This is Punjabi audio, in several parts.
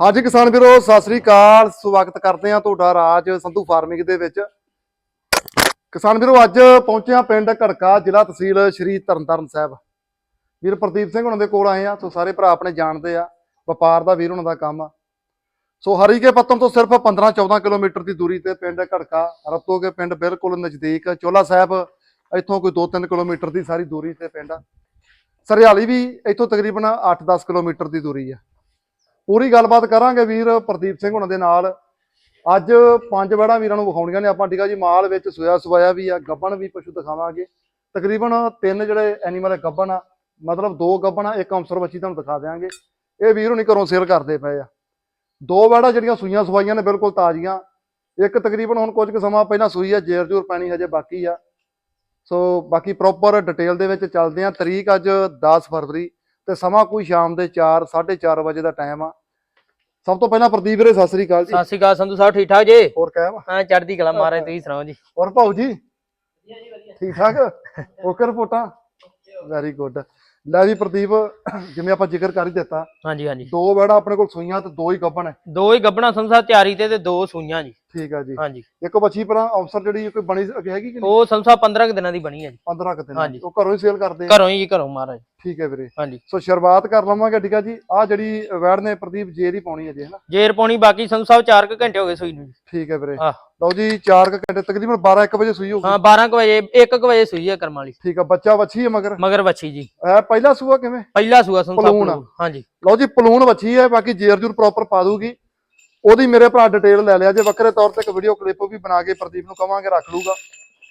ਹਾਂਜੀ ਕਿਸਾਨ ਵੀਰੋ, ਸਤਿ ਸ੍ਰੀ ਅਕਾਲ। ਸਵਾਗਤ ਕਰਦੇ ਹਾਂ ਤੁਹਾਡਾ ਰਾਜ ਸੰਧੂ ਫਾਰਮਿੰਗ ਦੇ ਵਿੱਚ। ਕਿਸਾਨ ਵੀਰੋ, ਅੱਜ ਪਹੁੰਚੇ ਹਾਂ ਪਿੰਡ ਘੜਕਾ, ਜ਼ਿਲ੍ਹਾ ਤਹਿਸੀਲ ਸ਼੍ਰੀ ਤਰਨਤਾਰਨ ਸਾਹਿਬ। ਵੀਰ ਪ੍ਰਦੀਪ ਸਿੰਘ ਉਹਨਾਂ ਦੇ ਕੋਲ ਆਏ ਆ ਸੋ ਸਾਰੇ ਭਰਾ ਆਪਣੇ ਜਾਣਦੇ ਆ, ਵਪਾਰ ਦਾ ਵੀਰ ਉਹਨਾਂ ਦਾ ਕੰਮ ਆ। ਸੋ ਹਰੀਕੇ ਪੱਤਨ ਤੋਂ ਸਿਰਫ 15-14 ਕਿਲੋਮੀਟਰ ਦੀ ਦੂਰੀ ਤੇ ਪਿੰਡ ਘੜਕਾ ਰਤੋ ਕੇ ਪਿੰਡ ਬਿਲਕੁਲ ਨਜ਼ਦੀਕ, ਚੋਲਾ ਸਾਹਿਬ, ਇੱਥੋਂ ਕੋਈ 2-3 ਕਿਲੋਮੀਟਰ ਦੀ ਸਾਰੀ ਦੂਰੀ ਤੇ ਪਿੰਡ ਆ। ਸਰਿਆਲੀ ਵੀ ਇੱਥੋਂ ਤਕਰੀਬਨ 8-10 ਕਿਲੋਮੀਟਰ ਦੀ ਦੂਰੀ ਆ। ਪੂਰੀ ਗੱਲਬਾਤ ਕਰਾਂਗੇ ਵੀਰ ਪ੍ਰਦੀਪ ਸਿੰਘ ਉਹਨਾਂ ਦੇ ਨਾਲ। ਅੱਜ ਪੰਜ ਵੜਾ ਵੀਰਾਂ ਨੂੰ ਵਿਖਾਉਣੀਆਂ ਨੇ ਆਪਾਂ ਠੀਕ ਆ ਜੀ, ਮਾਲ ਵਿੱਚ ਸੋਇਆ ਸਵਾਇਆ ਵੀ ਆ, ਗੱਬਣ ਵੀ ਪਸ਼ੂ ਦਿਖਾਵਾਂਗੇ। ਤਕਰੀਬਨ ਤਿੰਨ ਜਿਹੜੇ ਐਨੀਮਲ ਗੱਬਣ ਆ, ਮਤਲਬ ਦੋ ਗੱਬਣ ਆ, ਇੱਕ ਅੰਸਰ ਬੱਚੀ ਤੁਹਾਨੂੰ ਦਿਖਾ ਦਿਆਂਗੇ। ਇਹ ਵੀਰ ਹੁਣੀ ਘਰੋਂ ਸੇਲ ਕਰਦੇ ਪਏ ਆ। ਦੋ ਵੜਾ ਜਿਹੜੀਆਂ ਸੂਈਆਂ ਸਵਾਈਆਂ ਨੇ ਬਿਲਕੁਲ ਤਾਜ਼ੀਆਂ। ਇੱਕ ਤਕਰੀਬਨ ਹੁਣ ਕੁਝ ਕੁ ਸਮਾਂ ਪਹਿਲਾਂ ਸੂਈ ਆ, ਜੇਰ ਜੂਰ ਪੈਣੀ ਹਜੇ ਬਾਕੀ ਆ। ਸੋ ਬਾਕੀ ਪ੍ਰੋਪਰ ਡਿਟੇਲ ਦੇ ਵਿੱਚ ਚੱਲਦੇ ਆ। ਤਰੀਕ ਅੱਜ 10 ਫਰਵਰੀ ਤੇ ਸਮਾਂ ਕੋਈ ਸ਼ਾਮ ਦੇ 4 4:30 ਵਜੇ ਦਾ ਟਾਈਮ ਆ। ਸਭ ਤੋਂ ਪਹਿਲਾਂ ਪ੍ਰਦੀਪ ਵੀਰੇ ਸਤਿ ਸ੍ਰੀ ਅਕਾਲ ਜੀ। ਸਤਿ ਸ਼੍ਰੀ ਅਕਾਲ ਸੰਧੂ ਸਾਹਿਬ ਠੀਕ ਠਾਕ ਜੀ? ਹੋਰ ਕਾਇਮ ਹਾਂ ਚੜ੍ਹਦੀ ਕਲਾ ਮਾਰੇ ਤੁਸੀਂ ਸੁਣਾਓ ਜੀ। ਹੋਰ ਭਾਊ ਜੀ? ਠੀਕ ਠਾਕ? ਓਕੇ ਰਿਪੋਰਟਾਂ? ਵੈਰੀ ਗੁੱਡ ਲੈ ਵੀ ਪ੍ਰਦੀਪ ਜਿਵੇਂ ਆਪਾਂ ਜ਼ਿਕਰ ਕਰ ਹੀ ਦਿੱਤਾ। ਹਾਂਜੀ ਹਾਂਜੀ। ਦੋ ਬੈੜਾ ਆਪਣੇ ਕੋਲ ਸੂਈਆਂ ਤੇ ਦੋ ਹੀ ਗੱਬਣ ਹੈ ਦੋ ਹੀ ਗੱਬਣਾ ਸੰਧੂ ਸਾਹਿਬ ਤਿਆਰੀ ਤੇ ਤੇ ਦੋ ਸੂਈਆਂ ਜੀ। ਠੀਕ ਆ ਜੀ। ਹਾਂਜੀ। ਇੱਕ ਬੱਚੀ ਪਰਾਂ ਅਫਸਰ ਜਿਹੜੀ ਕੋਈ ਬਣੀ ਹੈਗੀ ਕਿ ਨਹੀਂ? ਉਹ ਸਾਹਿਬ 15 ਕੁ ਦਿਨਾਂ ਦੀ ਬਣੀ ਹੈ ਜੀ। 15 ਕੁ ਦਿਨ ਹਾਂਜੀ। ਉਹ ਘਰੋਂ ਹੀ ਸੇਲ ਕਰਦੇ ਆ? ਘਰੋਂ ਹੀ ਜੀ ਘਰੋਂ ਮਹਾਰਾਜ। ਠੀਕ ਹੈ ਵੀਰੇ। ਹਾਂਜੀ। ਸੋ ਸ਼ੁਰੂਆਤ ਕਰ ਲਵਾਂਗੇ ਠੀਕ ਆ ਜੀ। ਆ ਜਿਹੜੀ ਵੈੜ ਨੇ ਪ੍ਰਦੀਪ ਜੇਰ ਹੀ ਪਾਉਣੀ ਹੈ ਜੀ ਹਨਾ? ਜੇਰ ਪਾਉਣੀ ਬਾਕੀ ਸੰਧੂ ਸਾਹਿਬ 4 ਕੁ ਘੰਟੇ ਹੋ ਗਏ ਸੂਈ ਨੂੰ ਜੀ। ਠੀਕ ਹੈ ਵੀਰੇ। ਆਹ। ਲਓ ਜੀ 4 ਘੰਟੇ ਤਕਰੀਬਨ 12 1 ਵਜੇ ਸੂਈ ਹੋਊਗੀ। ਹਾਂ 12 ਕੁ ਵਜੇ 1 ਕੁ ਵਜੇ ਸੂਈ ਹੈ ਕਰਮ ਵਾਲੀ। ਠੀਕ ਆ ਬੱਚਾ ਵੱਛੀ ਹੈ ਮਗਰ? ਮਗਰ ਵੱਛੀ ਜੀ। ਇਹ ਪਹਿਲਾ ਸੂਆ ਕਿਵੇਂ? ਪਹਿਲਾ ਸੂਆ ਸੰਧੂ ਸਾਹਿਬ। ਹਾਂਜੀ। ਲਓ ਜੀ ਪਲੂਣ ਵੱਛੀ ਹੈ ਬਾਕੀ ਜੇਰ ਜੂਰ ਪ੍ਰੋਪਰ ਪਾ ਦੂਗੀ ਉਹਦੀ ਮੇਰੇ ਭਰਾ ਡਿਟੇਲ ਲੈ ਲਿਆ। ਜੇ ਵੱਖਰੇ ਤੌਰ ਤੇ ਇੱਕ ਵੀਡੀਓ ਕਲਿੱਪ ਵੀ ਬਣਾ ਕੇ ਪ੍ਰਦੀਪ ਨੂੰ ਕਵਾਂਗੇ ਰੱਖ ਲੂਗਾ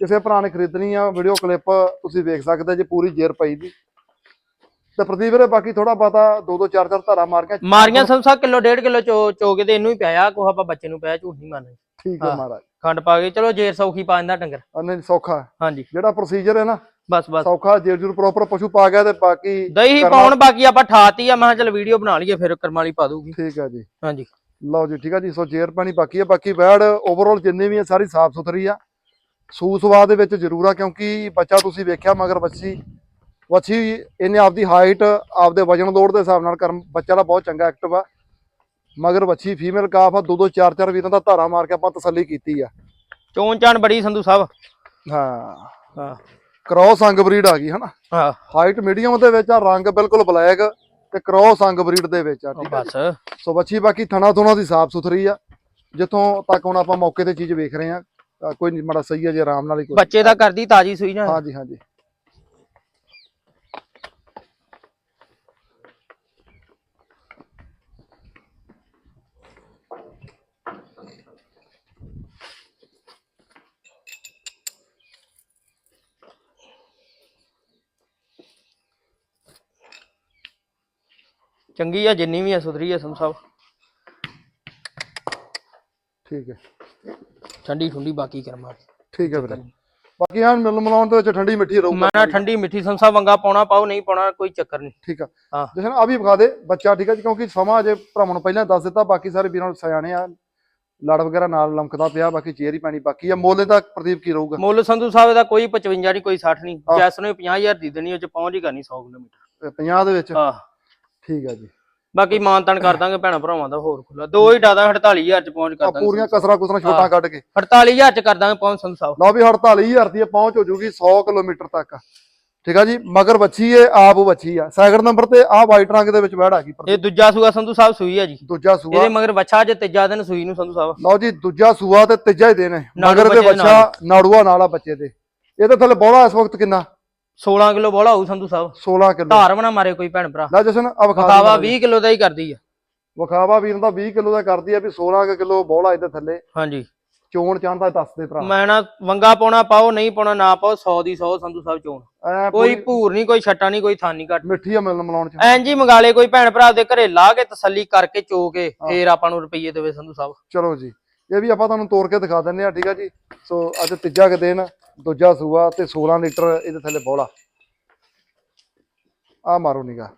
ਕਿਸੇ ਭਰਾ ਨੇ ਖਰੀਦਣੀ ਆ ਵੀਡੀਓ ਕਲਿੱਪ ਤੁਸੀਂ ਵੇਖ ਸਕਦੇ ਜੇ ਪੂਰੀ ਜੇਰ ਪਈ ਦੀ। ਤੇ ਪ੍ਰਦੀਪ ਵੀਰੇ ਬਾਕੀ ਥੋੜਾ ਬਾਤਾ ਦੋ ਦੋ ਚਾਰ ਚਾਰ ਧਾਰਾ ਮਾਰ ਕੇ ਮਾਰੀਆਂ ਸਾਹਿਬ ਕਿਲੋ ਡੇਢ ਕਿਲੋ ਚੋ ਕੇ ਤੇ ਇਹਨੂੰ ਹੀ ਪਿਆਇਆ ਕੋਹ ਆਪਾਂ ਬੱਚੇ ਨੂੰ ਪਿਆ ਝੂਠ ਨਹੀਂ ਮੰਨਦੇ ਠੀਕ ਹੈ। ਮਹਾਰਾਜ। ਖੰਡ ਪਾ ਕੇ ਚਲੋ ਜੇਰ ਸੌਖੀ ਪਾ ਦਿੰਦਾ ਡੰਗਰ। ਉਹਨੇ ਸੌਖਾ। ਹਾਂਜੀ। ਜਿਹੜਾ ਪ੍ਰੋਸੀਜਰ ਹੈ ਨਾ ਬਸ ਬਸ। ਸੌਖਾ ਜੇਰ ਜੂਰ ਪ੍ਰੋਪਰ ਪਸ਼ੂ ਪਾ ਗਿਆ ਤੇ ਬਾਕੀ ਦਹੀਂ ਪਾਉਣ ਬਾਕੀ ਆਪਾਂ ਠਾਤੀ ਆ ਮੈਂ ਚੱਲ ਵੀਡੀਓ ਬਣਾ ਲਈਏ ਫਿਰ ਕਰਮ ਵਾਲੀ ਪਾ ਦੂਗੀ ਠੀਕ ਹੈ ਜੀ। ਹਾਂਜੀ। ਲਓ ਜੀ ਠੀਕ ਆ ਜੀ ਸੋ ਜੇਰ ਪਾਣੀ ਬਾਕੀ ਹੈ ਬਾਕੀ ਵੈੜ ਓਵਰਆਲ ਜਿੰਨੇ ਵੀ ਆ ਸਾਰੀ ਸਾਫ਼ ਸੁਥਰੀ ਆ। ਸੂ ਸਵਾਦ ਦੇ ਵਿੱਚ ਜ਼ਰੂਰ ਆ ਕਿਉਂਕਿ ਬੱਚਾ ਤੁਸੀਂ ਵੇਖਿਆ ਮਗਰ ਬੱਚੀ ਵੱਛੀ ਇਹਨੇ ਆਪਦੀ ਹਾਈਟ ਆਪਦੇ ਵਜਨ ਲੋਡ ਦੇ ਹਿਸਾਬ ਨਾਲ ਕਰਮ ਬੱਚਾ ਦਾ ਬਹੁਤ ਚੰਗਾ ਐਕਟਿਵ ਆ। ਮਗਰ ਵੱਛੀ ਫੀਮੇਲ ਕਾਫ ਆ ਦੋ ਦੋ ਚਾਰ ਚਾਰ ਵੀਰਾਂ ਦਾ ਧਾਰਾ ਮਾਰ ਕੇ ਆਪਾਂ ਤਸੱਲੀ ਕੀਤੀ ਆ। ਚੋਣ ਚਾਣ ਬੜੀ ਸੰਧੂ ਸਾਹਿਬ। ਹਾਂ ਹਾਂ। ਕ੍ਰੋਸ ਅੰਗ ਬਰੀਡ ਆ ਗਈ ਹਨਾ? ਹਾਂ। ਹਾਈਟ ਮੀਡੀਅਮ ਦੇ ਵਿੱਚ ਆ ਰੰਗ ਬਿਲਕੁਲ ਬਲੈਕ ਤੇ ਕ੍ਰੋਸ ਅੰਗ ਬਰੀਡ ਦੇ ਵਿੱਚ ਆ ਠੀਕ ਆ ਬਸ। ਸੋ ਬੱਚੀ ਬਾਕੀ ਥਣਾ ਥੁਣਾ ਦੀ ਸਾਫ਼ ਸੁਥਰੀ ਆ। ਜਿੱਥੋਂ ਤੱਕ ਹੁਣ ਆਪਾਂ ਮੌਕੇ ਤੇ ਚੀਜ਼ ਵੇਖ ਰਹੇ ਆ ਕੋਈ ਮਾੜਾ ਸਹੀ ਹੈ ਜੇ ਆਰਾਮ ਨਾਲ ਹੀ ਕੋਈ ਬੱਚੇ ਦਾ ਕਰਦੀ ਤਾਜੀ ਸੂਈ ਨਾ ਹਾਂਜੀ ਹਾਂਜੀ। ਚੰਗੀ ਆ ਜਿੰਨੀ ਵੀ ਆ ਸੁਧਰੀ ਆ ਸਾਹਿਬ। ਠੀਕ ਹੈ। ਠੰਡੀ ਠੁੰਡੀ ਬਾਕੀ ਕਰਮਾ। ਠੀਕ ਹੈ ਵੀਰੇ। ਬਾਕੀ ਐਨ ਮਿਲ ਮਿਲਾਉਣ ਦੇ ਵਿੱਚ ਠੰਡੀ ਮਿੱਠੀ ਰਹੂਗਾ। ਮੈਂ ਠੰਡੀ ਮਿੱਠੀ ਸਾਹਿਬ ਵੰਗਾ ਪਾਉਣਾ ਪਾਓ ਨਹੀਂ ਪਾਉਣਾ ਕੋਈ ਚੱਕਰ ਨਹੀਂ। ਠੀਕ ਆ। ਹਾਂ। ਜਸ਼ਨ ਆ ਵੀ ਵਿਖਾ ਦੇ ਬੱਚਾ ਠੀਕ ਆ ਜੀ ਕਿਉਂਕਿ ਸਮਾਂ ਅਜੇ ਭਰਾਵਾਂ ਨੂੰ ਪਹਿਲਾਂ ਦੱਸ ਦਿੱਤਾ ਬਾਕੀ ਸਾਰੇ ਵੀਰਾਂ ਨੂੰ ਸਿਆਣੇ ਆ। ਲੜ ਵਗੈਰਾ ਨਾਲ ਲਮਕਦਾ ਪਿਆ ਬਾਕੀ ਚੇਰ ਹੀ ਪੈਣੀ ਬਾਕੀ ਆ। ਮੋਲੇ ਦਾ ਪ੍ਰਦੀਪ ਕੀ ਰਹੂਗਾ? ਮੁੱਲ ਸੰਧੂ ਸਾਹਿਬ ਦਾ ਕੋਈ 55 ਨਹੀਂ ਕੋਈ 60 ਨਹੀਂ। ਹਾਂ। ਜੈਸ ਨੂੰ 50000 ਦੀ ਦੇਣੀ ਉਹ ਚ ਪਹੁੰਚ ਹੀ ਕਰਨੀ 100 ਕਿਲੋਮੀਟਰ। 50 ਦੇ ਵਿੱਚ? ਹਾਂ। ਠੀਕ ਆ ਜੀ। ਬਾਕੀ ਮਾਨਤਨ ਕਰ ਦਾਂਗੇ ਭੈਣਾ ਭਰਾਵਾਂ ਦਾ ਹੋਰ ਖੁੱਲਾ ਦੋ ਹੀ ਡਾਦਾ 48000 ਚ ਪਹੁੰਚ ਆ ਕਰ ਦਾਂਗੇ। ਪੂਰੀਆਂ ਕਸਰਾ ਕੁਸਰਾ ਛੋਟਾ ਕੱਢ ਕੇ। 48000 ਚ ਕਰ ਦਾਂਗੇ ਪਹੁੰਚ ਸੰਧੂ ਸਾਹਿਬ। ਲਓ ਵੀ 48000 ਦੀ ਇਹ ਪਹੁੰਚ ਹੋ ਜੂਗੀ 100 ਕਿਲੋਮੀਟਰ ਤੱਕ। ਠੀਕ ਆ ਜੀ ਮਗਰ ਬੱਚੀ ਏ ਆਪ ਬੱਚੀ ਆ। ਸੈਕਿੰਡ ਨੰਬਰ ਤੇ ਆ ਵਾਈਟ ਰੰਗ ਦੇ ਵਿੱਚ ਬੈੜ ਆ ਗਈ ਇਹ ਦੂਜਾ ਸੂਆ ਸੰਧੂ ਸਾਹਿਬ ਸੂਈ ਆ ਜੀ। ਦੂਜਾ ਸੂਆ। ਇਹਦੇ ਮਗਰ ਬੱਚਾ ਜੇ ਤੀਜਾ ਦਿਨ ਸੂਈ ਨੂੰ ਸੰਧੂ ਸਾਹਿਬ। ਲਓ ਜੀ ਦੂਜਾ ਸੂਆ ਤੇ ਤੀਜਾ ਹੀ ਦਿਨ ਹੈ। ਨਾੜੂ ਮਗਰ ਦੇ ਬੱਚੇ ਦੇ ਬੱਚਾ ਨਾੜੂਆ ਨਾਲ ਆ ਬੱਚੇ ਦੇ। ਇਹਦੇ ਥੱਲੇ ਬੋਲਾ ਇਸ ਵਕਤ ਕਿੰਨਾ? 16 ਕਿਲੋ ਬੋਲਾ ਹੋਊ ਸੰਧੂ ਸਾਹਿਬ। 16 ਕਿਲੋ। ਧਾਰ ਬਣਾ ਮਾਰੇ ਕੋਈ ਭੈਣ ਭਰਾ। ਲੈ ਜਸ਼ਨ ਆ ਵਿਖਾ ਵਖਾਵਾ ਦੇ 20 ਕਿਲੋ ਦਾ ਹੀ ਕਰਦੀ ਆ। ਵਿਖਾਵਾ ਵੀਰ ਦਾ 20 ਕਿਲੋ ਦਾ ਕਰਦੀ ਆ ਵੀ 16 ਕਿਲੋ ਬੋਲਾ ਇਹਦੇ ਥੱਲੇ। ਹਾਂਜੀ। ਚੋਣ ਚਾਹੁੰਦਾ ਦੱਸ ਦੇ ਭਰਾ। ਮੈਂ ਨਾ ਵੰਗਾ ਪਾਉਣਾ ਪਾਓ ਨਹੀਂ ਪਾਉਣਾ ਨਾ ਪਾਓ 100 ਦੀ 100 ਸੰਧੂ ਸਾਹਿਬ ਚੋਣ। ਕੋਈ ਭੂਰ ਨਹੀਂ ਕੋਈ ਛੱਟਾ ਨਹੀਂ ਕੋਈ ਥਾਨੀ ਘੱਟ। ਮਿੱਠੀ ਆ ਮਿਲਣ ਮਲਾਉਣ ਚ। ਐਂ ਜੀ ਮੰਗਾਲੇ ਕੋਈ ਭੈਣ ਭਰਾ ਦੇ ਘਰੇ ਲਾ ਕੇ ਤਸੱਲੀ ਕਰਕੇ ਚੋ ਕੇ ਫੇਰ ਆਪਾਂ ਨੂੰ ਰੁਪਈਏ ਦੇਵੇ ਸੰਧੂ ਸਾਹਿਬ। ਚਲੋ ਜੀ। ਇਹ ਵੀ ਆਪਾਂ ਤੁਹਾਨੂੰ ਤੋੜ ਕੇ ਦਿਖਾ ਦਿੰਨੇ ਆ ਠੀਕ ਆ ਜੀ? ਸੋ ਅੱਜ ਤੀਜਾ ਕੁ ਦਿਨ। ਦੂਜਾ ਸੂਆ ਤੇ 16 ਲੀਟਰ ਇਹਦੇ ਥੱਲੇ ਬੋਲਾ ਆ ਮਾਰੋ ਨਿਗਾ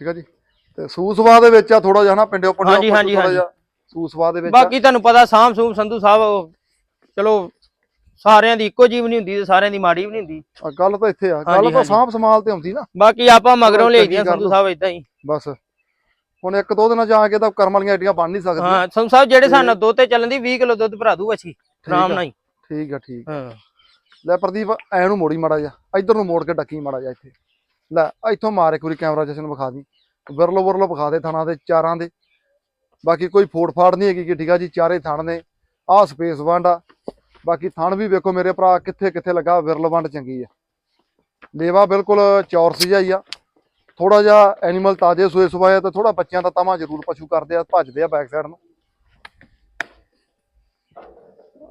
ਠੀਕ ਆ ਜੀ ਤੇ ਸੂਸਵਾ ਦੇ ਵਿੱਚ ਆ ਥੋੜਾ ਜਿਹਾ ਨਾ ਪਿੰਡਿਓ ਪਿੰਡਿਓ ਹਾਂਜੀ, ਹਾਂਜੀ, ਹਾਂਜੀ। ਸੂਸਵਾ ਦੇ ਵਿੱਚ ਆ। ਬਾਕੀ ਤੁਹਾਨੂੰ ਪਤਾ ਸਾਮ ਸੂਮ ਸੰਧੂ ਸਾਹਿਬ ਉਹ ਚਲੋ ਸਾਰਿਆਂ ਦੀ ਇੱਕੋ ਜੀਵ ਨਹੀਂ ਹੁੰਦੀ ਤੇ ਸਾਰਿਆਂ ਦੀ ਮਾੜੀ ਵੀ ਨਹੀਂ ਹੁੰਦੀ ਆ ਗੱਲ ਤਾਂ ਇੱਥੇ ਆ ਗੱਲ ਹਾਂਜੀ, ਤਾਂ ਹਾਂਜੀ। ਸਾਂਭ ਸੰਭਾਲ ਤੇ ਆਉਂਦੀ ਨਾ ਬਾਕੀ ਆਪਾਂ ਮਗਰੋਂ ਚੰਗੀ ਲਈਦੀਆਂ ਗੱਲ ਸੰਧੂ। ਸਾਹਿਬ ਇਦਾਂ ਹੀ ਬਸ ਹੁਣ ਇੱਕ ਦੋ ਦਿਨਾਂ ਜਾ ਕੇ ਤਾਂ ਕਰਮ ਵਾਲੀਆਂ ਏਡੀਆਂ ਬਣ ਨਹੀਂ ਸਕਦੀਆਂ। ਹਾਂ ਸੰਧੂ ਸਾਹਿਬ ਜਿਹੜੇ ਸਾਨੂੰ ਦੁੱਧ ਤੇ ਚੱਲਣ ਦੀ 20 ਕਿਲੋ ਦੁੱਧ ਭਰਾ ਦੂ ਅੱਛੀ ਆਰਾਮ ਨਾਲ ਹੀ। ਠੀਕ ਆ ਠੀਕ ਹਾਂ। ਲੈ ਪ੍ਰਦੀਪ ਐ ਨੂੰ ਮੋੜੀ ਮਾੜਾ ਜਾ ਇੱਧਰ ਨੂੰ ਮੋੜ ਕੇ ਡੱਕੀ ਮਾੜਾ ਜਾ ਇੱਥੇ। ਲੈ ਇੱਥੋਂ ਮਾਰ ਇੱਕ ਵਾਰੀ ਕੈਮਰਾ ਜਸ਼ਨ ਵਿਖਾ ਦੀ। ਵਿਰਲੋ ਵਿਰਲੋ ਵਿਖਾ ਦੇ ਥਾਣਾ ਦੇ ਚਾਰਾਂ ਦੇ। ਬਾਕੀ ਕੋਈ ਫੋੜ ਫਾੜ ਨਹੀਂ ਹੈਗੀ ਕਿ ਠੀਕ ਆ ਜੀ ਚਾਰੇ ਥਣ ਨੇ। ਆਹ ਸਪੇਸ ਵੰਡ ਆ। ਬਾਕੀ ਥਣ ਵੀ ਵੇਖੋ ਮੇਰੇ ਭਰਾ ਕਿੱਥੇ ਕਿੱਥੇ ਲੱਗਾ ਵਿਰਲ ਵੰਡ ਚੰਗੀ ਆ। ਲੇਵਾ ਬਿਲਕੁਲ ਚੌਰਸ ਜਿਹਾ ਹੀ ਆ। ਥੋੜਾ ਜਿਹਾ ਐਨੀਮਲ ਤਾਜੇ ਸੂਏ ਸੁਬਾਇਆ ਤੇ ਥੋੜਾ ਬੱਚਿਆਂ ਦਾ ਤਮਾ ਜ਼ਰੂਰ ਪਸ਼ੂ ਕਰਦੇ ਆ ਭੱਜਦੇ ਆ ਬੈਕ ਸਾਈਡ ਨੂੰ।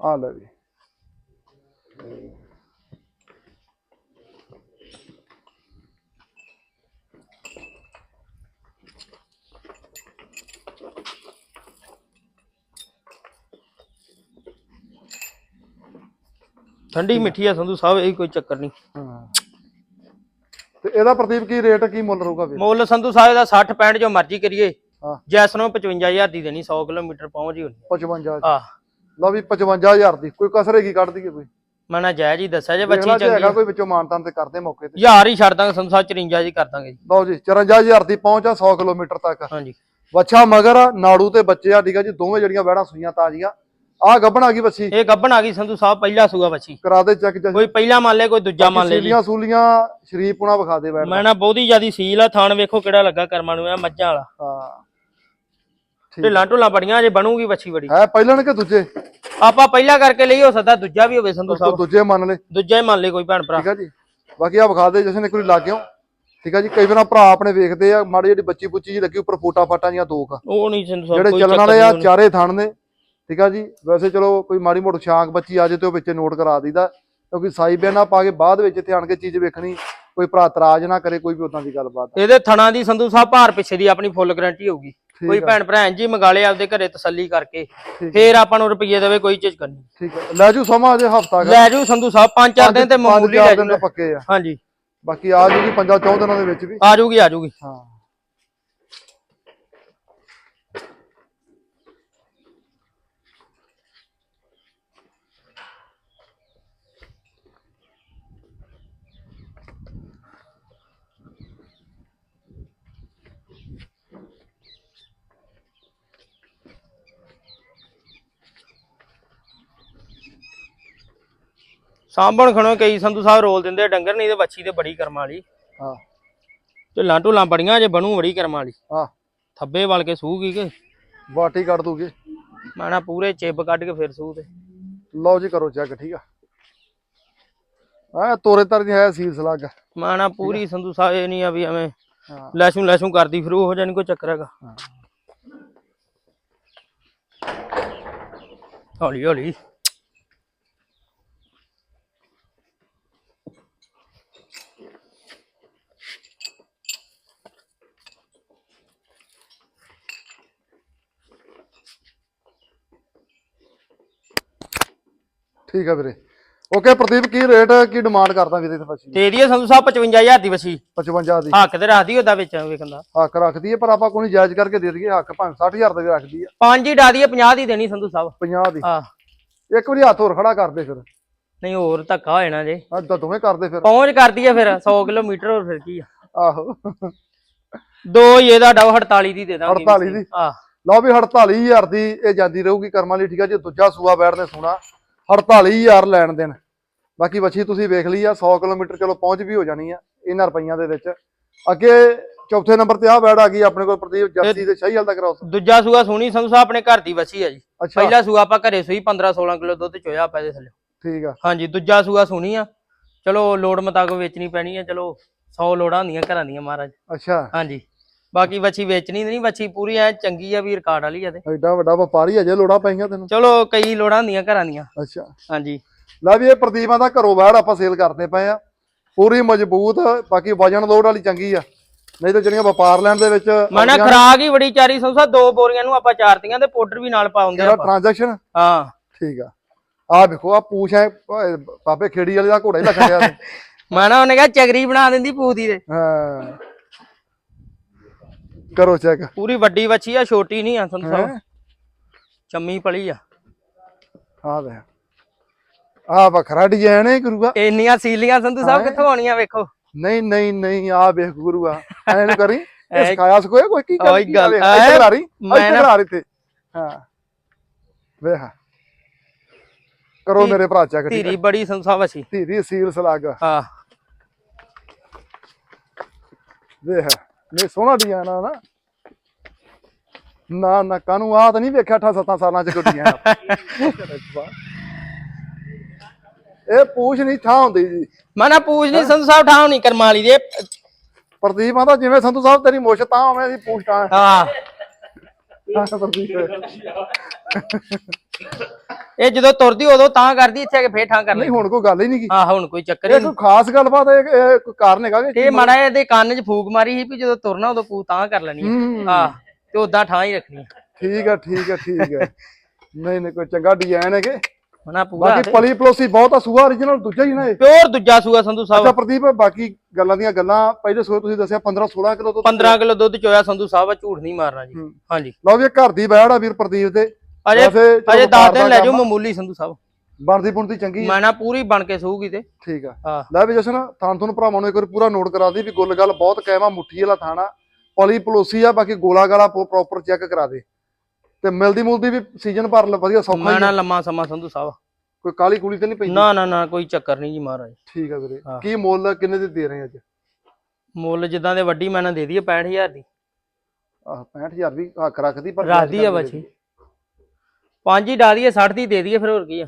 ਆ ਲੈ ਵੀ। ਠੰਡੀ ਮਿੱਠੀ ਆ ਸੰਧੂ ਸਾਹਿਬ ਇਹ ਕੋਈ ਚੱਕਰ ਨਹੀਂ। ਇਹਦਾ ਪ੍ਰਦੀਪ ਕੀ ਰੇਟ ਕੀ ਮੁੱਲ ਰਹੂਗਾ ਵੀਰ? ਮੁੱਲ ਸੰਧੂ ਸਾਹਿਬ ਦਾ 60 65 ਜੋ ਮਰਜ਼ੀ ਕਰੀਏ। ਹਾਂ। ਜੈਸ ਨੂੰ 55000 ਦੀ ਦੇਣੀ 100 ਕਿਲੋਮੀਟਰ ਪਹੁੰਚ ਹੀ ਹੋਣੀ 55 ਆ ਲਓ ਵੀ 55000 ਦੀ ਕੋਈ ਕਸਰ ਹੈਗੀ ਕੱਢ ਦਈਏ ਕੋਈ? ਮੈਂ ਨਾ ਜਾਇਜ਼ ਹੀ ਦੱਸਿਆ ਜੇ ਬੱਚੀ ਜੇ ਹੈਗਾ ਚੰਗੀ ਕੋਈ ਵਿੱਚੋਂ ਮਾਨਤਾਨ ਤੇ ਕਰਦੇ ਮੌਕੇ ਤੇ। ਯਾਰ ਹੀ ਛੱਡ ਦਾਂਗੇ ਸੰਧੂ ਸਾਹਿਬ 54 ਜੀ ਕਰ ਦਾਂਗੇ ਜੀ। ਲਓ ਜੀ 54000 ਦੀ ਪਹੁੰਚ ਆ 100 ਕਿਲੋਮੀਟਰ ਤੱਕ। ਹਾਂਜੀ। ਵੱਛਾ ਮਗਰ ਨਾੜੂ ਤੇ ਬੱਚੇ ਆ ਠੀਕ ਆ ਜੀ ਦੋਵੇਂ ਜਿਹੜੀਆਂ ਵਹਿੜਾਂ ਸੂਈਆਂ ਤਾਜ਼ੀਆਂ। ਆ ਗੱਭਣ ਆ ਗਈ ਬੱਚੀ ਇਹ ਗੱਬਣ ਆ ਗਈ ਸੰਧੂ ਸਾਹਿਬ ਪਹਿਲਾ ਸੂਆ ਬੱਚੀ ਕਰਾ ਦੇ ਚੈੱਕ ਜਸ ਕੋਈ ਪਹਿਲਾ ਮੰਨ ਲੈ ਕੋਈ ਦੂਜਾ ਮੰਨ ਲੈ ਸੀਲੀਆਂ ਸੂਲੀਆਂ ਸ਼ਰੀਫ ਪੁਣਾ ਵਿਖਾ ਦੇ ਬੈਠ। ਮੈਂ ਨਾ ਬਹੁਤੀ ਜਿਆਦੀ ਸੀਲ ਆ ਥਾਣ ਵੇਖੋ ਕਿਹੜਾ ਲੱਗਾ ਕਰਮਾਂ ਨੂੰ ਇਹ ਮੱਝਾਂ ਵਾਲਾ। ਹਾਂ। ਢਿੱਲਾਂ ਢੁੱਲਾਂ ਬੜੀਆਂ ਜੇ ਬਣੂਗੀ ਬੱਚੀ ਬੜੀ। ਹੈ ਪਹਿਲਣ ਕਿ ਦੂਜੇ? ਆਪਾਂ ਪਹਿਲਾ ਕਰਕੇ ਲਈ ਹੋ ਸਕਦਾ ਦੂਜਾ ਵੀ ਹੋਵੇ ਸੰਧੂ ਸਾਹਿਬ। ਦੂਜੇ ਮੰਨ ਲੈ। ਦੂਜਾ ਹੀ ਮੰਨ ਲੈ ਕੋਈ ਭੈਣ ਭਰਾ। ਠੀਕ ਆ ਜੀ। ਬਾਕੀ ਆ ਵਿਖਾ ਦੇ ਜਸ਼ਨ ਇੱਕ ਵਾਰੀ ਲਾ ਗਿਓ ਠੀਕ ਆ ਜੀ ਕਈ ਵਾਰ ਭਰਾ ਆਪਣੇ ਵੇਖਦੇ ਆ ਮਾੜੀ ਜਿਹੜੀ ਬੱਚੀ ਬੁੱਚੀ ਜੀ ਲੱਗੀ ਉੱਪਰ ਫੋਟਾ ਫਾਟਾਂ ਦੀਆਂ ਦੋ ਕ। ਉਹ ਨਹੀਂ ਸੰਧੂ ਸਾਹਿਬ ਜਿਹੜੇ ਚੱਲਣ ਵਾਲੇ ਆ ਚਾਰੇ ਥਣ ਨੇ। ਠੀਕ ਆ ਜੀ? ਵੈਸੇ ਚਲੋ ਕੋਈ ਮਾੜੀ ਮੋਟੀ ਸ਼ਾਂਕ ਬੱਚੀ ਆ ਜੇ ਤੇ ਉਹ ਵਿੱਚ ਨੋਟ ਕਰਾ ਦਈਦਾ ਕਿਉਂਕਿ ਸਾਈ ਬਿਆਨਾ ਪਾ ਕੇ ਬਾਅਦ ਵਿੱਚ ਇੱਥੇ ਆਣ ਕੇ ਚੀਜ਼ ਵੇਖਣੀ ਕੋਈ ਭਰਾ ਇਤਰਾਜ਼ ਨਾ ਕਰੇ ਕੋਈ ਵੀ ਉਦਾਂ ਦੀ ਗੱਲਬਾਤ। ਇਹਦੇ ਥਣਾ ਦੀ ਸੰਧੂ ਸਾਹਿਬ ਭਾਰ ਪਿੱਛੇ ਦੀ ਆਪਣੀ ਫੁੱਲ ਗਾਰੰਟੀ ਹੋਊਗੀ। ਕੋਈ ਭੈਣ ਭਰਾ ਹੀ ਮੰਗਾ ਆਪਦੇ ਘਰੇ ਤਸੱਲੀ ਕਰਕੇ ਫੇਰ ਆਪਾਂ ਨੂੰ ਰੁਪਈਏ ਦੇਵੇ ਕੋਈ ਚੀਜ਼ ਕਰਨੀ ਠੀਕ ਹੈ ਲੈ ਜੂ ਸਮਾਂ ਅਜੇ ਹਫਤਾ ਲੈ ਜੂ ਸੰਧੂ ਸਾਹਿਬ ਪੰਜ ਚਾਰ ਦਿਨ ਤੇ ਮਾਮੂਲੀ ਲੈ ਜੂ ਪੱਕੇ ਆ। ਹਾਂਜੀ। ਬਾਕੀ ਆ ਜੂਗੀ ਪੰਜਾਂ ਚੌਂ ਦਿਨਾਂ ਦੇ ਵਿੱਚ ਵੀ। ਆ ਜੂਗੀ ਆ ਜੂਗੀ। ਹਾਂ। ਸਾਂਭਣ ਖਣੋ ਕਈ ਸੰਧੂ ਸਾਹਿਬ ਰੋਲ ਦਿੰਦੇ ਆ ਡੰਗਰ ਨਹੀਂ ਤੇ ਬੱਚੀ ਤੇ ਬੜੀ ਕਰਮਾਂ ਵਾਲੀ। ਹਾਂ। ਢਿੱਲਾਂ ਢੁੱਲਾਂ ਬੜੀਆਂ ਜੇ ਬਣੂ ਬੜੀ ਕਰਮਾਂ ਵਾਲੀ। ਹਾਂ। ਥੱਬੇ ਵਲ ਕੇ ਸੂਗੀ ਕਿ? ਬਾਟੀ ਕੱਢ ਦੂਗੀ। ਮੈਂ ਨਾ ਪੂਰੇ ਚਿੱਬ ਕੱਢ ਕੇ ਫਿਰ ਸੂ ਤੇ। ਲਓ ਜੀ ਕਰੋ ਚੈੱਕ ਠੀਕ ਆ? ਆ ਤੋਰੇ ਤਰ ਦੀ ਹੈ ਸੀਲ ਸਲੱਗ। ਮੈਂ ਨਾ ਪੂਰੀ ਸੰਧੂ ਸਾਹਿਬ ਇਹ ਨਹੀਂ ਆ ਵੀ ਐਵੇਂ ਲੈਸ਼ੂ ਲੈਸ਼ੂ ਕਰਦੀ ਫਿਰ ਉਹ ਜਾਨੀ ਕੋਈ ਚੱਕਰ ਹੈਗਾ। ਹਾਂ। ਹੌਲੀ ਹੌਲੀ ਠੀਕ ਆ ਵੀਰੇ। ਓਕੇ ਪ੍ਰਦੀਪ ਕੀ ਰੇਟ ਕੀ ਡਿਮਾਂਡ ਕਰਦਾ ਵੀਰੇ ਤੇ ਬੱਚੀ ਦੇ ਦਈਏ ਸੰਧੂ ਸਾਹਿਬ 55000 ਦੀ ਵਸੀ 55 ਦੀ। ਹੱਕ ਤੇ ਰੱਖਦੀ ਉਹਦਾ ਵਿੱਚ ਵੇਖਣ ਦਾ। ਹੱਕ ਰੱਖਦੀ ਹੈ ਪਰ ਆਪਾਂ ਕੋਈ ਜਾਇਜ਼ ਕਰਕੇ ਦੇ ਦਈਏ ਹੱਕ ਭਾਵੇਂ 60000 ਦਾ ਵੀ ਰੱਖਦੀ ਆ। ਪੰਜ ਹੀ ਡਾ ਦਈਏ 50 ਦੀ ਦੇਣੀ ਸੰਧੂ ਸਾਹਿਬ। 50 ਦੀ। ਹਾਂ। ਇੱਕ ਵਾਰੀ ਹੱਥ ਹੋਰ ਖੜਾ ਕਰਦੇ ਫਿਰ। ਨਹੀਂ ਹੋਰ ਧੱਕਾ ਹੋ ਜਾਣਾ ਜੇ। ਅੱਜ ਤਾਂ ਦੋਵੇਂ ਕਰਦੇ ਫਿਰ। ਪਹੁੰਚ ਕਰਦੀ ਆ ਫਿਰ 100 ਕਿਲੋਮੀਟਰ ਹੋਰ ਫਿਰ ਕੀ ਆ। ਆਹੋ। ਦੋ ਹੀ ਇਹਦਾ ਡਾਉ 48 ਦੀ ਦੇ ਦਾਂਗੇ। 48 ਦੀ? ਹਾਂ। ਲਓ ਵੀ 48000 ਦੀ ਇਹ ਜਾਂਦੀ ਰਹੂਗੀ ਕਰਮਾਂ ਲਈ ਠੀਕ ਆ ਜੀ। ਦੂਜਾ ਸੂਆ ਬੈਠਦੇ ਸੋਣਾ 48000 ਲੈਣ ਦੇਣ। ਬਾਕੀ ਬੱਚੀ ਤੁਸੀਂ ਵੇਖ ਲਈ ਆ 100 ਕਿਲੋਮੀਟਰ ਚਲੋ ਪਹੁੰਚ ਵੀ ਹੋ ਜਾਣੀ ਆ ਇਹਨਾਂ ਰੁਪਈਆਂ ਦੇ ਵਿੱਚ। ਅੱਗੇ ਚੌਥੇ ਨੰਬਰ ਤੇ ਆ ਬੈੜ ਆ ਗਈ ਆਪਣੇ ਕੋਲ ਪ੍ਰਦੀਪ ਜਰਸੀ ਤੇ ਸ਼ਾਹੀਵਾਲ ਦਾ ਕਰਾਉਸ ਦੂਜਾ ਸੂਆ ਸੋਹਣੀ ਸੰਧੂ ਸਾਹਿਬ ਆਪਣੇ ਘਰ ਦੀ ਵਸੀ ਆ ਜੀ। ਪਹਿਲਾ ਸੂਆ ਆਪਾਂ ਘਰੇ ਸੂਈ 15 16 ਕਿਲੋ ਦੁੱਧ ਚੋਇਆ ਪੈਦੇ ਥੱਲੇ। ਠੀਕ ਆ। ਹਾਂਜੀ ਦੂਜਾ ਸੂਆ ਸੋਹਣੀ ਆ। ਚਲੋ ਲੋੜ ਮੁਤਾਬਕ ਵੇਚਣੀ ਪੈਣੀ ਆ ਚਲੋ 100 ਲੋੜਾਂ ਹੁੰਦੀਆਂ ਘਰਾਂ ਦੀਆਂ ਮਹਾਰਾਜ। ਅੱਛਾ। ਹਾਂਜੀ। ਬਾਕੀ ਵੱਛੀ ਵੇਚਣੀ ਨਹੀਂ ਵੱਛੀ ਪੂਰੀ ਐ ਚੰਗੀ ਆ ਵੀ ਰਿਕਾਰਡ ਵਾਲੀ ਆ ਤੇ। ਐਡਾ ਵੱਡਾ ਵਪਾਰੀ ਅਜੇ ਲੋੜਾਂ ਪਈਆਂ ਤੈਨੂੰ। ਚਲੋ ਕਈ ਲੋੜਾਂ ਹੁੰਦੀਆਂ ਘਰਾਂ ਦੀਆਂ। ਅੱਛਾ। ਹਾਂਜੀ। ਲੈ ਵੀ ਇਹ ਪ੍ਰਦੀਪਾਂ ਦਾ ਘਰੋਂ ਬਾਹਰ ਆਪਾਂ ਸੇਲ ਕਰਦੇ ਪਏ ਆ। ਪੂਰੀ ਮਜ਼ਬੂਤ ਬਾਕੀ ਵਜਨ ਲੋਡ ਵਾਲੀ ਚੰਗੀ ਆ। ਨਹੀਂ ਤਾਂ ਜਿਹੜੀਆਂ ਵਪਾਰ ਲੈਣ ਦੇ ਵਿੱਚ ਮੈਂ ਨਾ ਖਰਾਕ ਹੀ ਬੜੀ ਚਾਰੀ ਸੰਸਾ ਦੋ ਬੋਰੀਆਂ ਨੂੰ ਆਪਾਂ ਚਾਰਤੀਆਂ ਤੇ ਪਾਊਡਰ ਵੀ ਨਾਲ ਪਾਉਂਦੇ ਜਿਹੜਾ ਆਪਾਂ। ਟ੍ਰਾਂਜੈਕਸ਼ਨ ਹਾਂ। ਠੀਕ ਆ। ਆ ਵੇਖੋ ਆ ਪੂਛ ਓਏ ਬਾਬੇ ਖੇੜੀ ਵਾਲੇ ਦਾ ਘੋੜਾ ਹੀ ਲੱਗਣ ਡਿਆ ਤੇ। ਮੈਂ ਨਾ ਉਹਨੇ ਕਿਹਾ ਚਗਰੀ ਬਣਾ ਦਿੰਦੀ ਪੂਦੀ ਦੇ ਹਾਂ। ਕਰੋ ਚੈੱਕ ਪੂਰੀ ਵੱਡੀ ਵੱਛੀ ਆ ਛੋਟੀ ਨਹੀਂ ਆ ਸੰਧੂ ਸਾਹਿਬ? ਚੰਮੀ ਪਲੀ ਆ। ਆ ਵੇ। ਆ ਵੱਖਰਾ ਡਿਜ਼ਾਈਨ ਹੈ ਗੁਰੂਆ। ਇੰਨੀਆਂ ਸੀਲੀਆਂ ਸੰਧੂ ਸਾਹਿਬ। ਕਿੱਥੋਂ ਆਉਣੀਆਂ ਵੇਖੋ। ਨਹੀਂ ਨਹੀਂ ਨਹੀਂ ਆ ਵੇਖ ਗੁਰੂਆ। ਐਂ ਨੀ ਕਰੀ। ਇਹ ਸਿਖਾਇਆ ਸਕੋਏ ਕੋਈ ਕੀ ਉਹੀ ਗੱਲ, ਵੇਖ, ਐ- ਇੱਥੇ ਖਿਲਾ ਰਹੀ ਇੱਥੇ ਖਿਲਾ ਰਹੀ ਤੇ। ਹਾਂ। ਵੇਖ। ਕਰੋ ਮੇਰੇ ਭਰਾ ਚੈੱਕ ਧੀਰੀ ਬੜੀ ਸਾਹਿਬ ਅੱਛੀ ਧੀਰੀ ਸੀਲ ਸਲਾਗ। ਹਾਂ। ਵੇਖ। ਨੇ ਸੋਹਣਾ ਡਿਜ਼ਾਈਨ ਆ ਨਾ। ਨਾ ਨਾ ਕਾਨੂੰ ਆ ਤਾਂ ਨਹੀਂ ਵੇਖਿਆ 8 7 ਸਾਲਾਂ ਚ ਡਿਜ਼ਾਈਨ ਇਹ ਪੂਛ ਨਹੀਂ ਥਾਂ ਹੁੰਦੀ ਜੀ। ਮੈਂ ਨਾ ਪੂਛ ਨਹੀਂ ਸੰਧੂ ਸਾਹਿਬ ਠਾਉ ਨਹੀਂ ਕਰਮਾ ਲਈ ਦੇ। ਪ੍ਰਦੀਪ ਆਂਦਾ ਜਿਵੇਂ ਸੰਧੂ ਸਾਹਿਬ ਤੇਰੀ ਮੁੱਛ ਤਾਂ ਹੋਵੇਂ ਦੀ ਪੂਛ ਤਾਂ ਹਾਂ। ਹਾਂ ਪ੍ਰਦੀਪ। ਇਹ ਜਦੋਂ ਤੁਰਦੀ ਉਦੋਂ ਤਾਂ ਕਰਦੀ ਇੱਥੇ ਆ ਕੇ ਫੇਰ ਠਾਂ ਕਰ ਨਹੀਂ ਹੁਣ ਕੋਈ ਗੱਲ ਹੀ ਨਹੀਂ ਕੀ। ਹਾਂ ਹੁਣ ਕੋਈ ਚੱਕਰ ਇਹ ਨਹੀਂ। ਕੋਈ ਖਾਸ ਗੱਲਬਾਤ ਹੈ ਇਹ ਕੋਈ ਕਾਰਨ ਹੈਗਾ ਕਿ ਇਹ ਮਾੜਾ ਜਿਹਾ ਇਹਦੇ ਕੰਨ 'ਚ ਫੂਕ ਮਾਰੀ ਸੀ ਵੀ ਜਦੋਂ ਤੁਰਨਾ ਉਦੋਂ ਪੂ ਤਾਂ ਕਰ ਲੈਣੀ ਹੂੰ। ਹਾਂ। ਤੇ ਉਦਾਂ ਠਾਂ ਹੀ ਰੱਖਣੀ। ਠੀਕ ਹੈ ਠੀਕ ਹੈ ਠੀਕ ਹੈ। ਨਹੀਂ ਨਹੀਂ ਕੋਈ ਚੰਗਾ ਡਿਜ਼ਾਈਨ ਹੈ ਕਿ ਮਨਾ ਪੂਰਾ ਬਾਕੀ ਪਲੀ ਪਲੋਸੀ ਬਹੁਤ ਆ ਸੂਆ origignal ਦੂਜਾ ਹੀ ਨਾ ਇਹ। ਪਿਓਰ ਦੂਜਾ ਸੂਆ ਸੰਧੂ ਅੱਛਾ ਸਾਹਿਬ ਪ੍ਰਦੀਪ ਬਾਕੀ ਗੱਲਾਂ ਦੀਆਂ ਗੱਲਾਂ ਪਹਿਲੇ ਸੂਏ ਤੁਸੀਂ ਦੱਸਿਆ 15 16 ਕਿਲੋ ਤੋਂ 15 ਕਿਲੋ ਦੁੱਧ ਚੋਇਆ ਸੰਧੂ ਸਾਹਿਬ ਆ ਝੂਠ ਨਹੀਂ ਮਾਰਨਾ ਜੀ। ਹੂੰ। ਹਾਂਜੀ। ਲਓ ਵੀ ਇਹ ਘਰ ਦੀ ਬੈੜ ਆ ਵੀਰ ਪ੍ਰਦੀਪ ਦੇ। ਅਜੇ ਵੈਸੇ ਚਲੋ ਅਜੇ ਵਪਾਰ 10 ਦਿਨ ਦਾ ਲੈ ਜਾਓ ਕੰਮ। ਮਾਮੂਲੀ ਸੰਧੂ ਸਾਹਿਬ। ਬਣਦੀ ਬੁਣਦੀ ਚੰਗੀ ਆ ਮੈਂ ਨਾ ਪੂਰੀ ਬਣ ਕੇ ਸੂਗੀ ਤੇ। ਠੀਕ ਆ। ਹਾਂ। ਲੈ ਵੀ ਜਸ਼ਨ ਥਾਂ ਤੁਹਾਨੂੰ ਭਰਾਵਾਂ ਨੂੰ ਇੱਕ ਵਾਰ ਪੂਰਾ ਨੋਟ ਕਰਾ ਦੀ ਵੀ ਗੁੱਲ ਗੱਲ ਬਹੁਤ ਕਾਇਮਾ ਮੁੱਠੀ ਵਾਲਾ ਥਾਣਾ ਪਲੀ ਪਲੋਸੀ ਆ ਬਾਕੀ ਗੋਲਾ ਗਾਲਾ ਪ੍ਰੋਪਰ ਚੈੱਕ ਕਰਾ ਦੇ। ਤੇ ਮਿਲਦੀ ਮੁਲਦੀ ਵੀ ਸੀਜ਼ਨ ਭਰ ਲ- ਵਧੀਆ ਸੌਖਾ ਮੈਂ ਹੀ ਨਾ ਆ। ਲੰਮਾ ਸਮਾਂ ਸੰਧੂ ਸਾਹਿਬ। ਕੋਈ ਕਾਲੀ ਕੂਲੀ ਤੇ ਨਹੀਂ ਪੈਂਦੀ? ਨਾ ਨਾ ਨਾ ਕੋਈ ਚੱਕਰ ਨਹੀਂ ਜੀ ਮਹਾਰਾਜ। ਠੀਕ ਆ ਵੀਰੇ। ਹਾਂ। ਕੀ ਮੁੱਲ ਕਿੰਨੇ ਦੇ ਦੇ ਰਹੇ ਅੱਜ? ਮੁੱਲ ਜਿੱਦਾਂ ਦੇ ਵੱਡੀ ਮੈਂ ਨਾ ਦੇ ਦਈਏ 65000 ਦੀ। ਆਹ 65000 ਵੀ ਹੱਕ ਰੱਖਦੀ ਪਰ ਰੱਖਦੀ ਆ ਬੱਚੀ ਪੰਜ ਹੀ ਡਾ ਦਈਏ 60 ਦੀ ਦੇ ਦਈਏ ਫਿਰ ਹੋਰ ਕੀ ਆ?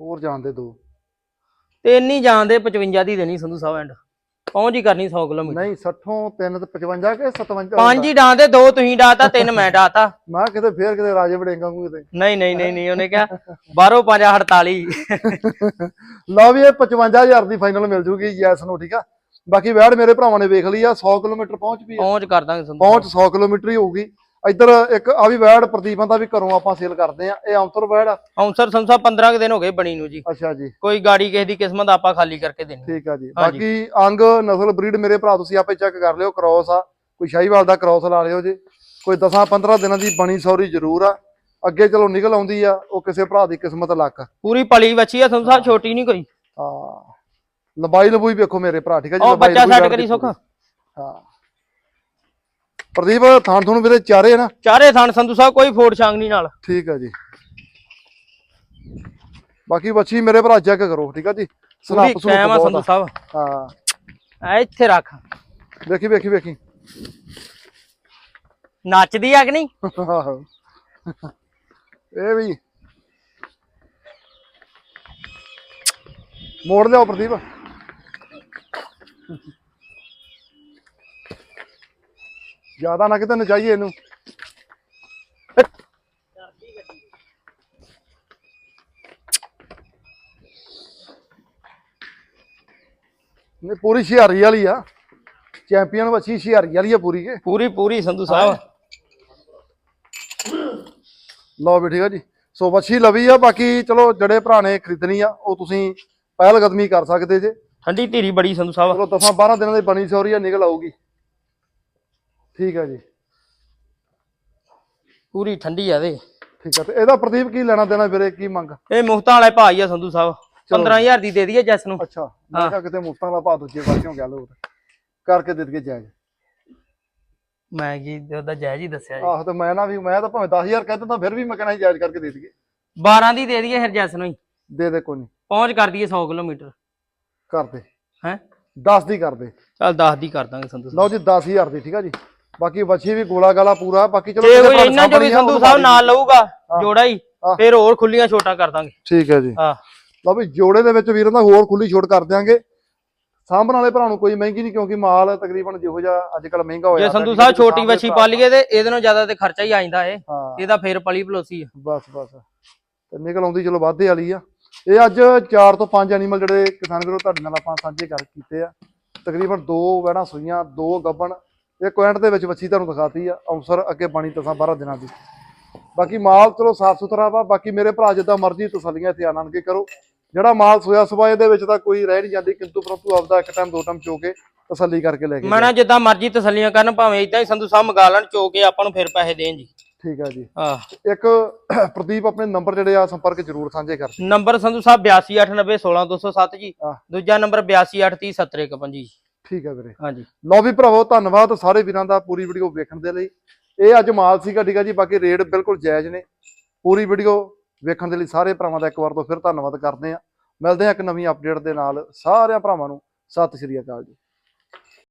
ਹੋਰ ਜਾਣ ਦੇ। ਦੋ ਤੇ ਇੰਨੀ ਜਾਣਦੇ 55 ਦੀ ਦੇਣੀ ਸੰਧੂ ਸਾਹਿਬ ਐਂਡ ਪਹੁੰਚ ਹੀ ਕਰਨੀ 100 ਕਿਲੋਮੀਟਰ। ਨਹੀਂ 60 3 ਤੇ 55 ਕੇ 57 ਪੰਜ ਹੀ ਡਾਂਦੇ ਦੋ ਤੁਸੀਂ ਡਾਤਾ ਤਿੰਨ ਮੈਂ ਡਾਤਾ ਮੈਂ ਕਿਤੇ ਫੇਰ ਕਿਤੇ ਰਾਜੇ ਵੜੇਗਾ ਨੂੰ ਕਿਤੇ। ਨਹੀਂ ਨਹੀਂ ਨਹੀਂ ਨਹੀਂ ਉਹਨੇ ਕਿਹਾ ਬਾਹਰੋਂ 5 48 ਲਓ ਵੀ ਇਹ 55000 ਦੀ ਫਾਈਨਲ ਮਿਲ ਜੂਗੀ ਯੈਸ ਨੂੰ ਠੀਕ ਆ? ਬਾਕੀ ਵੈੜ ਮੇਰੇ ਭਰਾਵਾਂ ਨੇ ਵੇਖ ਲਈ ਆ 100 ਕਿਲੋਮੀਟਰ ਪਹੁੰਚ ਵੀ ਪਹੁੰਚ ਕਰ ਦਾਂਗੇ ਸੰਧੂ ਪਹੁੰਚ 100 ਕਿਲੋਮੀਟਰ ਹੀ ਹੋਊਗੀ। ਇੱਧਰ ਇੱਕ ਆ ਵੀ ਵੈੜ ਪ੍ਰਦੀਪਾਂ ਦਾ ਵੀ ਘਰੋਂ ਆਪਾਂ ਸੇਲ ਕਰਦੇ ਆ ਇਹ ਅੰਤਰ ਵੈੜ ਆ? ਸੰਧੂ ਸਾਹਿਬ 15 ਕੁ ਦਿਨ ਹੋ ਗਏ ਬਣੀ ਨੂੰ ਜੀ। ਅੱਛਾ ਜੀ। ਕੋਈ ਗਾੜੀ ਕਿਸੇ ਦੀ ਕਿਸਮਤ ਆਪਾਂ ਖਾਲੀ ਕਰਕੇ ਦੇਣੀ ਠੀਕ ਆ ਜੀ। ਬਾਕੀ ਅੰਗ ਨਸਲ ਬਰੀਡ ਮੇਰੇ ਭਰਾ ਤੁਸੀਂ ਆਪੇ ਚੈੱਕ ਕਰ ਲਿਓ ਕ੍ਰੋਸ ਆ। ਕੋਈ ਸ਼ਾਹੀਵਾਲ ਦਾ ਕ੍ਰੋਸ ਲਾ ਲਿਓ ਜੇ। ਕੋਈ 10 15 ਦਿਨਾਂ ਦੀ ਬਣੀ ਸੌਰੀ ਜ਼ਰੂਰ ਆ। ਅੱਗੇ ਚਲੋ ਨਿਕਲ ਆਉਂਦੀ ਆ ਉਹ ਕਿਸੇ ਭਰਾ ਦੀ ਕਿਸਮਤ ਲੱਕ। ਪੂਰੀ ਪਲੀ ਬੱਚੀ ਆ ਸਾਹਿਬ ਛੋਟੀ ਨਹੀਂ ਕੋਈ। ਹਾਂ। ਲੰਬਾਈ ਲੰਬੂਈ ਵੇਖੋ ਮੇਰੇ ਭਰਾ ਠੀਕ ਆ ਜੀ ਉਹ ਬੱਚਾ ਵੈੜ ਕਰੀ ਸੁੱਖ। ਹਾਂ। ਪ੍ਰਦੀਪ ਥਾਂ ਤੁਹਾਨੂੰ ਵੀਰੇ ਚਾਰੇ ਨਾ? ਚਾਰੇ ਥਣ ਸੰਧੂ ਸਾਹਿਬ ਕੋਈ ਫੋੜ ਛਾਂਗ ਨਹੀਂ ਨਾਲ। ਠੀਕ ਆ ਜੀ। ਬਾਕੀ ਬੱਚੀ ਮੇਰੇ ਭਰਾ ਚੈੱਕ ਕਰੋ ਠੀਕ ਆ ਜੀ? ਸਨੱਪ ਸੁਨੱਪ ਕਾਇਮ ਆ ਬਹੁਤ ਸੰਧੂ ਸਾਹਿਬ। ਹਾਂ। ਐ ਇੱਥੇ ਰੱਖ। ਵੇਖੀ ਵੇਖੀ ਵੇਖੀ। ਨੱਚਦੀ ਆ ਕਿ ਨਹੀਂ। ਇਹ ਵੀ। ਮੋੜ ਲਿਆਓ ਪ੍ਰਦੀਪ। ਜ਼ਿਆਦਾ ਨਾ ਕਿਤੇ ਨਚਾਈਏ ਇਹਨੂੰ। ਨੇ ਪੂਰੀ ਸ਼ਿਆਰੀ ਵਾਲੀ ਆ। ਚੈਂਪੀਅਨ ਵੱਛੀ ਸ਼ਿਆਰੀ ਵਾਲੀ ਆ ਪੂਰੀ ਕੇ? ਪੂਰੀ ਪੂਰੀ ਸੰਧੂ ਸਾਹਿਬ। ਲਓ ਵੀ ਠੀਕ ਆ ਜੀ। ਸੋ ਵੱਛੀ ਲਵੀ ਆ ਬਾਕੀ ਚਲੋ ਜਿਹੜੇ ਭਰਾ ਨੇ ਖਰੀਦਣੀ ਆ ਉਹ ਤੁਸੀਂ ਪਹਿਲ ਕਦਮੀ ਕਰ ਸਕਦੇ ਜੇ। ਠੰਡੀ ਧੀਰੀ ਬੜੀ ਸੰਧੂ ਸਾਹਿਬ। ਚਲੋ ਦਸਾਂ 12 ਦਿਨਾਂ ਦੀ ਬਣੀ ਸੌਰੀ ਆ ਨਿਕਲ ਆਊਗੀ। ਠੀਕ ਆ ਜੀ। ਪੂਰੀ ਠੰਡੀ ਆ ਦੇ ਠੀਕ ਆ ਤੇ ਇਹਦਾ ਪ੍ਰਦੀਪ ਕੀ ਲੈਣਾ ਦੇਣਾ ਵੀਰੇ ਕੀ ਮੰਗ? ਇਹ ਮੁਖਤਾਂ ਵਾਲੇ ਭਾਈ ਆ ਸੰਧੂ ਸਾਹਿਬ। 15000 ਦੀ ਦੇ ਦਈਏ ਜੱਸ ਨੂੰ। ਅੱਛਾ ਮੈਂ ਕਿਹਾ ਕਿਤੇ ਮੁਫਤਾਂ ਦਾ ਭਾਅ ਦੂਜੇ ਪਾਸਿਓਂ ਗੱਲ ਹੋਰ ਕਰਕੇ ਦੇ ਦਈਏ ਜਾਇਜ਼। ਮੈਂ ਕੀ ਉਹਦਾ ਜਾਇਜ਼ ਹੀ ਦੱਸਿਆ ਜੀ। ਆਹੋ ਤੇ ਮੈਂ ਨਾ ਵੀ ਮੈਂ ਤਾਂ ਭਾਵੇਂ 10000 ਕਹਿ ਦਿੰਦਾ ਫਿਰ ਵੀ ਮੈਂ ਕਹਿਣਾ ਜਾਇਜ਼ ਕਰਕੇ ਦੇ ਦਈਏ। 12 ਦੀ ਦੇ ਦਈਏ ਫਿਰ ਜੱਸ ਨੂੰ ਹੀ। ਦੇ ਦੇ ਕੋਈ ਨਹੀਂ ਪਹੁੰਚ ਕਰ ਦਈਏ 100 ਕਿਲੋਮੀਟਰ। ਕਰ ਦੇ। ਹੈ? 10 ਦੀ ਕਰ ਦੇ। ਚੱਲ 10 ਦੀ ਕਰ ਦਾਂਗੇ ਸੰਧੂ ਲਓ ਜੀ 10000 ਦੀ ਠੀਕ ਆ ਜੀ। ਬਾਕੀ ਵੱਛੀ ਵੀ ਗੋਲਾ ਗਾਲਾ ਪੂਰਾ ਬਾਕੀ ਚਲੋ ਜੇ ਕੋਈ ਇਹਨਾਂ ਚੋਂ ਵੀ ਸੰਧੂ ਸਾਹਿਬ ਨਾਲ ਲਊਗਾ। ਜੋੜਾ ਹੀ। ਫਿਰ ਹੋਰ ਖੁੱਲੀਆਂ ਛੋਟਾਂ ਕਰ ਦਾਂਗੇ। ਠੀਕ ਹੈ ਜੀ। ਹਾਂ। ਲਓ ਵੀ ਜੋੜੇ ਦੇ ਵਿੱਚ ਵੀਰਾਂ ਦਾ ਹੋਰ ਖੁੱਲੀ ਛੋਟ ਕਰ ਦਿਆਂਗੇ। ਸਾਂਭਣ ਵਾਲੇ ਭਰਾ ਨੂੰ ਕੋਈ ਮਹਿੰਗੀ ਨਹੀਂ ਕਿਉਂਕਿ ਮਾਲ ਤਕਰੀਬਨ ਜਿਹੋ ਜਿਹਾ ਅੱਜ ਕੱਲ ਮਹਿੰਗਾ ਹੋਇਆ ਜੇ ਸੰਧੂ ਸਾਹਿਬ ਛੋਟੀ ਵੱਛੀ ਪਾਲੀਏ ਤੇ ਇਹਦੇ ਨਾਲੋਂ ਜ਼ਿਆਦਾ ਤੇ ਖਰਚਾ ਹੀ ਆ ਜਾਂਦਾ ਏ ਇਹਦਾ ਫੇਰ ਪਲੀ ਪਲੋਸੀ ਆ। ਬਸ ਬਸ। ਤੇ ਨਿਕਲ ਆਉਂਦੀ ਚਲੋ ਵਾਧੇ ਵਾਲੀ ਆ। ਇਹ ਅੱਜ 4 ਤੋਂ 5 ਐਨੀਮਲ ਜਿਹੜੇ ਕਿਸਾਨ ਵੀਰੋ ਤੁਹਾਡੇ ਨਾਲ ਆਪਾਂ ਸਾਂਝੇ ਕਰ ਕੀਤੇ ਆ। ਤਕਰੀਬਨ ਦੋ ਵੈਣਾ ਸੂਈਆਂ ਦੋ ਗੱਬਣ ਇਹ ਕੁਆਂਟ ਦੇ ਵਿੱਚ ਵੱਛੀ ਤੁਹਾਨੂੰ ਦਿਖਾਤੀ ਆ ਅਵਸਰ ਅੱਗੇ ਬਣੀ ਤਸਾਂ 12 ਦਿਨਾਂ ਦੀ। ਬਾਕੀ ਮਾਲ ਚਲੋ ਸਾਫ਼ ਸੁਥਰਾ ਵਾ ਬਾਕੀ ਮੇਰੇ ਭਰਾ ਜਿੱਦਾਂ ਮਰਜ਼ੀ ਤਸੱਲੀਆਂ ਇੱਥੇ ਆਨੰਦ ਕੇ ਕਰੋ। ਜਿਹੜਾ ਮਾਲ ਸੋਇਆ ਸਵਾਏ ਦੇ ਵਿੱਚ ਤਾਂ ਕੋਈ ਰਹਿ ਨਹੀਂ ਜਾਂਦੀ ਕਿੰਤੂ ਪਰੰਤੂ ਆਪਦਾ ਇੱਕ ਟਾਈਮ ਦੋ ਟਾਈਮ ਚੋ ਕੇ ਤਸੱਲੀ ਕਰਕੇ ਲੈ ਕੇ ਮੈਂ ਨਾ ਜਿੱਦਾਂ ਮਰਜ਼ੀ ਤਸੱਲੀਆਂ ਕਰਨ ਭਾਵੇਂ ਇਦਾਂ ਹੀ ਸੰਧੂ ਸਾਹਿਬ ਮੰਗਾ ਲੈਣ ਚੋ ਕੇ ਆਪਾਂ ਨੂੰ ਫਿਰ ਪੈਸੇ ਦੇਣ ਜੀ। ਠੀਕ ਆ ਜੀ। ਆ ਇੱਕ ਪ੍ਰਦੀਪ ਆਪਣੇ ਨੰਬਰ ਜਿਹੜੇ ਆ ਸੰਪਰਕ ਜ਼ਰੂਰ ਸਾਂਝੇ ਕਰ। ਨੰਬਰ ਸੰਧੂ ਸਾਹਿਬ 8289016207 ਜੀ। ਹਾਂ। ਦੂਜਾ ਨੰਬਰ 8283070155 ਜੀ। ਠੀਕ ਆ ਵੀਰੇ। ਹਾਂਜੀ। ਲਓ ਵੀ ਭਰਾਵੋ ਧੰਨਵਾਦ ਸਾਰੇ ਵੀਰਾਂ ਦਾ ਪੂਰੀ ਵੀਡੀਓ ਵੇਖਣ ਦੇ ਲਈ। ਇਹ ਅੱਜ ਮਾਲ ਸੀਗਾ ਠੀਕ ਆ ਜੀ ਬਾਕੀ ਰੇਟ ਬਿਲਕੁਲ ਜਾਇਜ਼ ਨੇ। ਪੂਰੀ ਵੀਡੀਓ ਵੇਖਣ ਦੇ ਲਈ ਸਾਰੇ ਭਰਾਵਾਂ ਦਾ ਇੱਕ ਵਾਰ ਤੋਂ ਫਿਰ ਧੰਨਵਾਦ ਕਰਦੇ ਆ ਮਿਲਦੇ ਆ ਇੱਕ ਨਵੀਂ ਅਪਡੇਟ ਦੇ ਨਾਲ ਸਾਰਿਆਂ ਭਰਾਵਾਂ ਨੂੰ। ਸਤਿ ਸ਼੍ਰੀ ਅਕਾਲ ਜੀ।